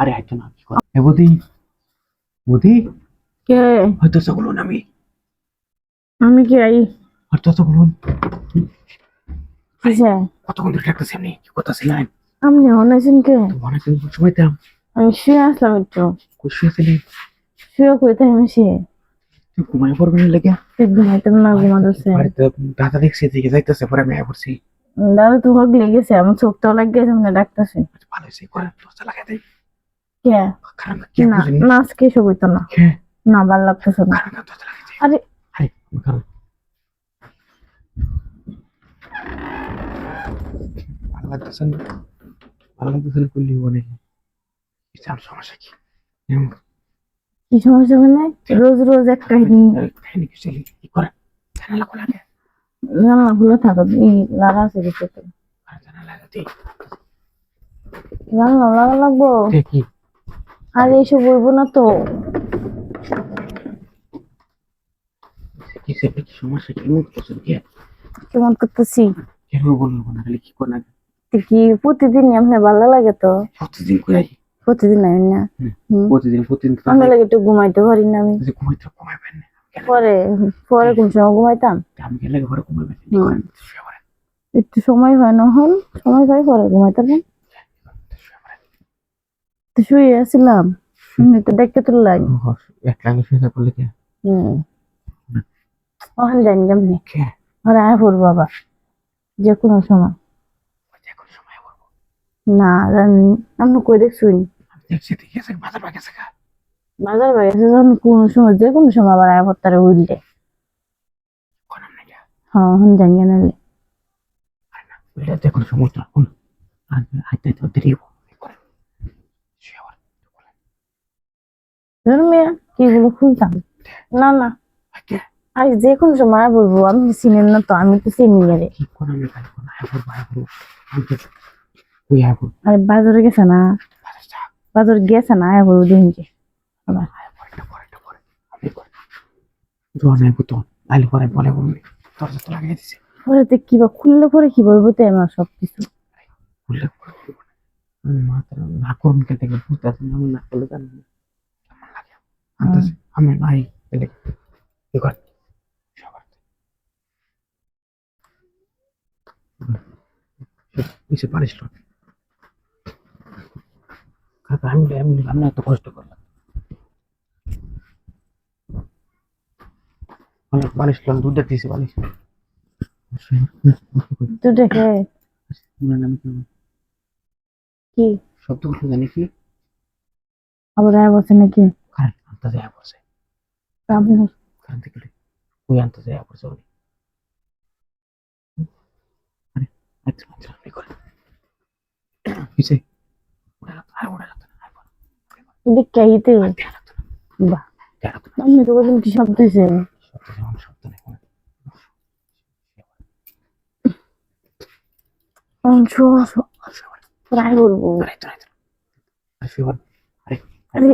আরে না কি এ হয়তো সকল আমি। আমি কি আই? হয়তো সকল কিসে? কতক্ষণ ধরে ডাকতেছি আপনি কি কথা ছিলেন আপনি অনেছেন কে? সময় দাম আমি শুয়ে আসলাম একটু। খুশি আছিলেন শুয়ে কইতে আমি সে ঘুমাই পড়বেন লেগে? ঘুমাইতাম না ঘুমাতেছে বাড়িতে দাদা দেখছি দিকে যাইতেছে পরে আমি আয়া পড়ছি। দাদা তো হোক লেগেছে আমার চোখ তো লাগিয়েছে মানে ডাকতেছে। না না আজকে এসব হইতো না। না ভালো লাগতেছে না। আরে আরে লাগতেছে না। ভালো লাগতেছে না করলি সমস্যা কি? কি সমস্যা মানে? রোজ রোজ এক কাহিনী কাহিনী কি কি করে? জানালা খোলা গে জানলা খুলে থাকো। এই লাগা আছে কিছু তো জানালা লাগা লাগবো আর এইসব বলব না তো। সমস্যা কেমন করতেছি? বলব না খালি কি করে কি প্রতিদিন আপনার ভালো লাগে তো। প্রতিদিন প্রতিদিন আমি না। প্রতিদিন প্রতিদিন আমি লাগে একটু ঘুমাইতে পারি না আমি। যদি ঘুমাইতে ঘুমাইবেন না। পরে পরে কোন সময় ঘুমাইতাম। আমি গেলে শুয়ে পড়েন একটু সময় হয় না হল সময় হয় পরে ঘুমাইতাম। তো শুয়ে আসছিলাম তো দেখতে তুললাই একলা আমি শুয়ে থাকলে কি হম। ওখানে জানি কেমনি? আর আয় পড়ব আবার। যে কোনো সময়। না আমি কই দেখছুই আমি দেখছি দেখে গেছে বাজার বা গেছে গা বাজার বাইরে যখন কোনো সময় যে কোনো সময় আবার আয় পড়তারে উঠলে হ্যাঁ হন জানি না ওইটা দেখুন সমস্যা কোন হাইতে তো দেরি কি খুলতাম। না না। কে? আজ যে কোনো সময় বলব আমি চিনেন না তো আমি তো চিনি আরে বাজারে গেছে না? বাজার গেছে না আয় বলব দিন করে পরে বলে বলবি তো লাগিয়ে দিছে পরে তো কি বা খুললে পরে কি বলব তো আমার সব কিছু উল্লেখ না আমি মাত্র না করুন কে থেকে আমি না করলে জানি না কেমন লাগে আন্দাজ আমি নাই এলে কি কর। সবার নিচে পারিস না কাকা আমি আমি আমি এত কষ্ট করলাম অনেক করলাম দুধ দিয়েছি বালিশ তুই দেখে? কি? শব্দগুলো জানি কি? আবার আয় বলছে নাকি? কারেন্ট আনতে যায় আপনি কারেন্ট থেকে ওই আনতে যায় পড়ছে উনি? আচ্ছা আচ্ছা আর। দেখে বাহ। তো কি শব্দ হয়েছে শুয়ে পড়েন। আরে আরে